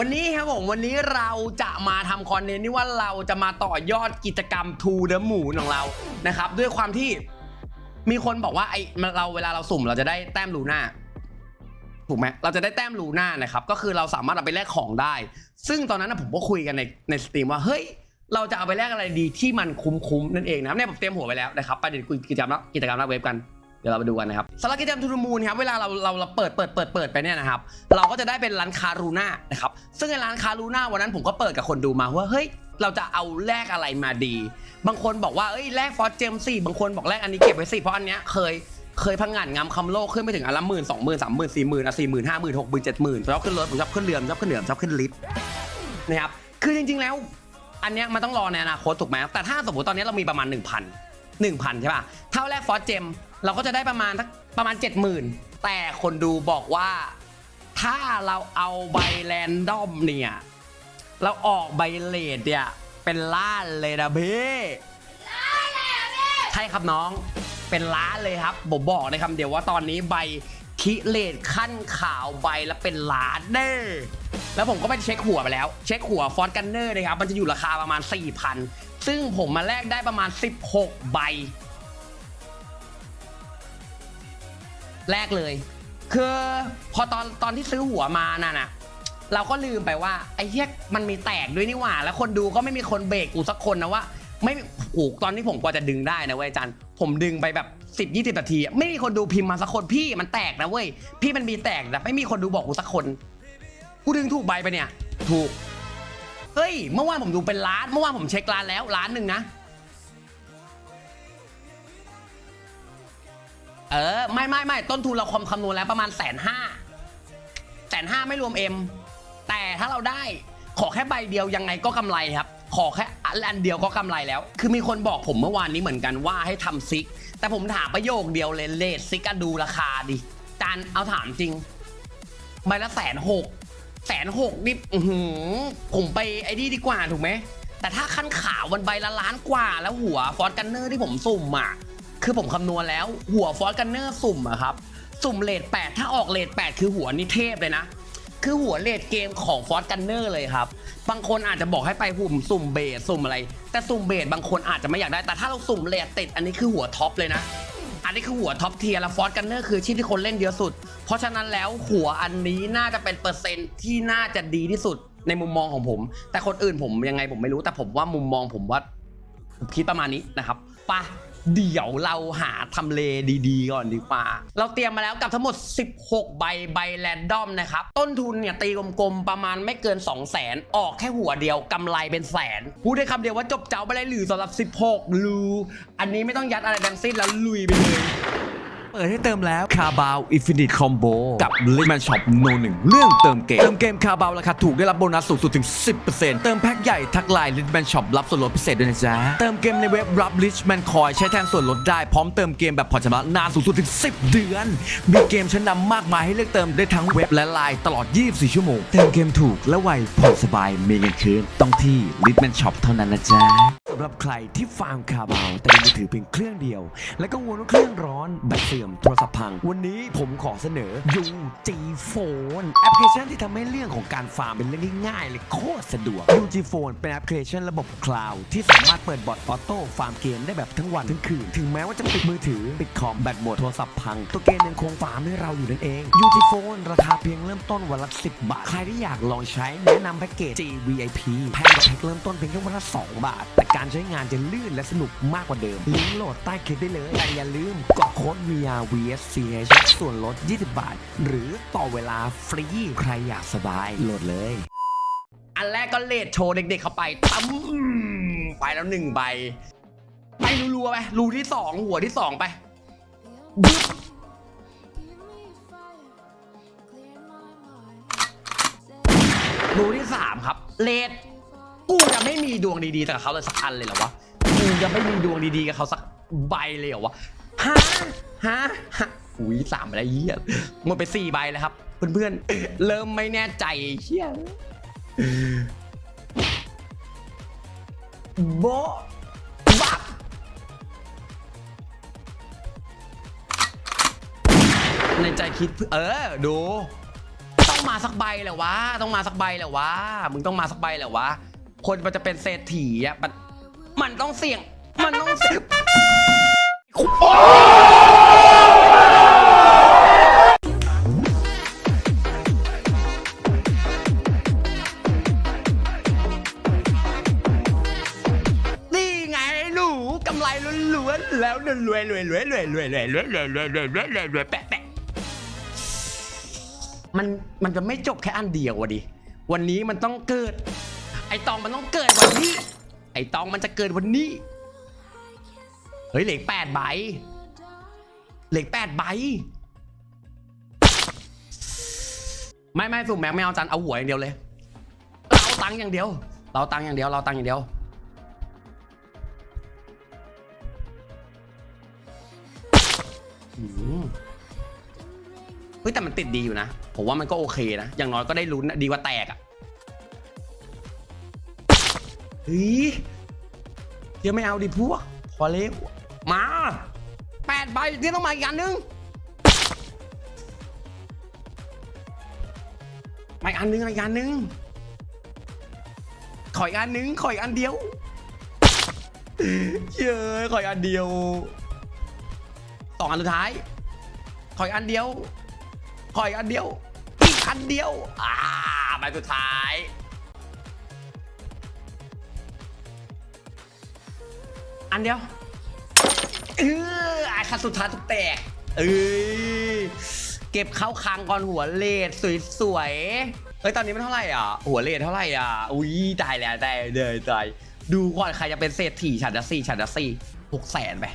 วันนี้ครับผมวันนี้เราจะมาทำคอนเทนต์ที่ว่าเราจะมาต่อยอดกิจกรรม To the Moon ของเรานะครับ ด้วยความที่มีคนบอกว่าไอเราเวลาเราสุ่มเราจะได้แต้มลูน่าถูกไหมเราจะได้แต้มลูน่านะครับ ก็คือเราสามารถเอาไปแลกของได้ ซึ่งตอนนั้นผมก็คุยกันในในสตรีมว่าเฮ้ยเราจะเอาไปแลกอะไรดีที่มันคุ้มๆนั่นเองนะครับเนี่ยผมเตรียมหัวไว้แล้วนะครับไปเดี๋ยวคุยกิจกรรมแล้วกิจกรรมนักเว็บกัน ดี๋ยวเรามาดูกันนะครับสำหรับกิจกรรมทูมูลครับเวลาเราเราเราเปิดเปิดเปิดเปิดไปเนี่ยนะครับเราก็จะได้เป็นร้านคารูน่านะครับซึ่งในร้านคารูน่าวันนั้นผมก็เปิดกับคนดูมาว่าเฮ้ยเราจะเอาแลกอะไรมาดี บางคนบอกว่าเอ้ยแลกฟอสเจมสี่บางคนบอกแลกอันนี้เก็บไว้สิเพราะอันเนี้ยเคยเคยพังงานงามคำโลกขึ้นไปถึงอันละหมื่นสองหมื่นสามหมื่นสี่หมื่นอะสี่หมื่นห้าหมื่นหกหมื่นเจ็ดหมื่นชอบขึ้นรถผมชอบขึ้นเรือชอบขึ้นเหนือมชอบขึ้นลิฟต์นะครับคือจริงๆแล้ว อันเนี้ยมันต้องรอในอนาคตถูกไหมแต่ถ้าสมมติตอนนี้เรามีประมาณ 1,000 1,000 ใช่ป่ะ เท่าแรกฟอสเจมเราก็จะได้ประมาณสักประมาณ 70,000 แต่คนดูบอกว่าถ้าเราเอาใบแรนดอมเนี่ย เราออกใบเลดเนี่ย เป็นล้านเลยนะเบ้ใช่ครับน้องเป็นล้านเลยครับผมบอกในคำเดียวว่าตอนนี้ใบคิเลดขั้นข่าวใบแล้วเป็นล้านเด้อ แล้วผมก็ไปเช็คหัวไปแล้ว เช็คหัวฟอนต์กันเนอร์นะครับมันจะอยู่ราคาประมาณ 4,000 ซึ่งผมมาแลกได้ประมาณ 16 ใบ แรกเลย คือพอตอนตอนที่ซื้อหัวมาน่ะนะเราก็ลืมไปว่าไอ้เหี้ยมันมีแตกด้วยนี่หว่า แล้วคนดูก็ไม่มีคนเบรกกูสักคนนะว่า ไม่โอ้ตอนที่ผมกว่าจะดึงได้นะเว้ยอาจันผมดึงไปแบบ10 20นาที ไม่มีคนดูพิมพ์มาสักคนพี่มันแตกนะเว้ยพี่มันมีแตกแต่ไม่มีคนดูบอกกูสักคน กูดึงถูกใบไปเนี่ย ถูก เฮ้ย เมื่อวานผมดูเป็นล้าน เมื่อวานผมเช็คล้านแล้วล้านหนึ่งนะ เออ ไม่ไม่ไม่ต้นทุนเราคอมคำนวณแล้วประมาณแสนห้าแสนห้าไม่รวมเอ็ม แต่ถ้าเราได้ขอแค่ใบเดียวยังไงก็กำไรครับ ขอแค่อันเดียวก็กำไรแล้ว คือมีคนบอกผมเมื่อวานนี้เหมือนกันว่าให้ทำซิก แต่ผมถามประโยคเดียวเลยเลทซิกดูราคาดิจานเอาถามจริง ใบละแสนหก แสนหกนี่อื้อหือผมไปไอ้นี่ดีกว่าถูกไหม แต่ถ้าขั้นขาวมันใบละล้านกว่าแล้วหัวฟอสกันเนอร์ที่ผมสุ่มอะ คือผมคำนวณแล้วหัวฟอสกันเนอร์สุ่มอะครับ สุ่มเลทแปดถ้าออกเลทแปดคือหัวนิเทพเลยนะ คือหัวเลดเกมของฟอสกันเนอร์เลยครับ บางคนอาจจะบอกให้ไปหุ่มสุ่มเบสสุ่มอะไร แต่สุ่มเบสบางคนอาจจะไม่อยากได้ แต่ถ้าเราสุ่มเลดติดอันนี้คือหัวท็อปเลยนะ อันนี้คือหัวท็อปเทียร์แล้วฟอสกันเนอร์คือชิ้นที่คนเล่นเยอะสุด เพราะฉะนั้นแล้วหัวอันนี้น่าจะเป็นเปอร์เซ็นต์ที่น่าจะดีที่สุดในมุมมองของผม แต่คนอื่นผมยังไงผมไม่รู้แต่ผมว่ามุมมองผมว่าผมคิดประมาณนี้นะครับไปะ เดี๋ยวเราหาทำเลดีๆ ก่อนดีกว่า เราเตรียมมาแล้วกับทั้งหมด 16 ใบใบแรนดอมนะครับ ต้นทุนเนี่ยตีกลมๆ ประมาณไม่เกิน 2 0 0แสนออกแค่หัวเดียวกำไรเป็นแสน พูดได้คำเดียวว่าจบเจ้าไปเลยหรือสำหรับ 16 ลู อันนี้ไม่ต้องยัดอะไรทั้งสิ้นแล้วลุยไปเลย เปิดให้เติมแล้วคาบาวอินฟินิตคอมโบกับลิมันช็อปโนหนึ่งเรื่องเติมเกม เติมเกมคาบาวราคาถูกได้รับโบนัสสูงสุดถึง 10%เติมแพ็คใหญ่ทักไลน์ลิมันช็อปรับส่วนลดพิเศษด้วยนะจ๊ะ เติมเกมในเว็บรับลิชแมนคอยใช้แทนส่วนลดได้พร้อมเติมเกมแบบผ่อนชำระนานสูงสุดถึง 10 เดือน มีเกมชั้นนำมากมายให้เลือกเติมได้ทั้งเว็บและไลน์ตลอด 24 ชั่วโมง เติมเกมถูกและไวผ่อนสบายมีเงินคืนต้องที่ลิชแมนช็อปเท่านั้นนะจ๊ะสำหรับใครที่ฟาร์มคาบาวแต่มีมือถือเพียงเครื่องเดียว และกังวลว่าเครื่องร้อนแบตเสื่อมโทรศัพท์พัง วันนี้ผมขอเสนอ UG Phone แอปพลิเคชันที่ทำให้เรื่องของการฟาร์มเป็นเรื่องที่ง่ายเลยโคตรสะดวก UG Phone เป็นแอปพลิเคชันระบบคลาวด์ที่สามารถเปิดบอทออโต้ฟาร์มเกมได้แบบทั้งวันทั้งคืน ถึงแม้ว่าจะปิดมือถือปิดคอมแบตหมดโทรศัพท์พัง ตัวเกมยังคงฟาร์มให้เราอยู่นั่นเอง UG Phone ราคาเพียงเริ่มต้นวันละ10 บาท ใครที่อยากลองใช้แนะนำแพ็กเกจ GVIP แพงกว่าแพ็กเริ่มต้นเพียงแค่วันละ2บาท แต่การใช้งานจะลื่นและสนุกมากกว่าเดิม ลิงก์โหลดใต้คลิปได้เลย แต่อย่าลืมกดโค้ด VR VSCH ส่วนลด 20 บาท หรือต่อเวลาฟรี ใครอยากสบายโหลดเลย อันแรกก็เลดโชว์เด็กๆเข้าไปตั้มไปแล้วหนึ่งใบ ไปรัวๆไปรูที่สองหัวที่สองไปบึ๊บรูที่สามครับเลด กูจะไม่มีดวงดีๆกับเขาเลยสักอันเลยเหรอวะกูจะไม่มีดวงดีๆกับเขาสักใบเลยเหรอวะฮะฮะฮะอุ้ยสามใบแล้วเหี้ยหมดไปสี่ใบแล้วครับ เพื่อนๆ เริ่มไม่แน่ใจเชี่ยโบบับในใจคิดเออดู ต้องมาสักใบแหละวะ ต้องมาสักใบแหละวะ มึงต้องมาสักใบแหละวะ คนมันจะเป็นเศรษฐีอะมันมันต้องเสี่ยง มันต้องเสี่ยงนี่ไงหนูกำไรล้วนๆแล้วรวยรวยรวยรวยรวยรวยรวยรวยรวยรวยรวยรวยรวยแปะแปะมันมันจะไม่จบแค่อันเดียววะดิ วันนี้มันต้องเกิด ตองมันต้องเกิดวันนี้ ไอตองมันจะเกิดวันนี้ เฮ้ยเหล็กแปดใบ เหล็กแปดใบ ไม่ไม่สุ่มแม็กไม่เอาจันเอาหัวอย่างเดียวเลย เราตังค์อย่างเดียว เราตังค์อย่างเดียว เราตังค์อย่างเดียว เฮ้ยแต่มันติดดีอยู่นะ ผมว่ามันก็โอเคนะ อย่างน้อยก็ได้ลุ้นดีกว่าแตกอะ เฮ้ยเดี๋ยวไม่เอาดิพวกพอเล็วมาแปดใบที่ต้องมาอีกอันนึงมาอีกอันนึงอีกอันนึงขออีกอันนึงขออีกอันเดียวเย้ขออีกอันเดียวสองอันสุดท้ายขออีกอันเดียวขออีกอันเดียวอีกอันเดียวอ่าใบสุดท้าย อันเดียวเออไอ้คันสุดท้ายทุกแตกเออเก็บเข้าคางก่อนหัวเลดสวยๆเฮ้ยตอนนี้มันเท่าไหร่อะ หัวเลดเท่าไหร่อะอุ้ยตายแล้วตายเลยตายดูก่อนใครจะเป็นเศรษฐีฉันจะสี่ฉันจะสี่หกแสนไป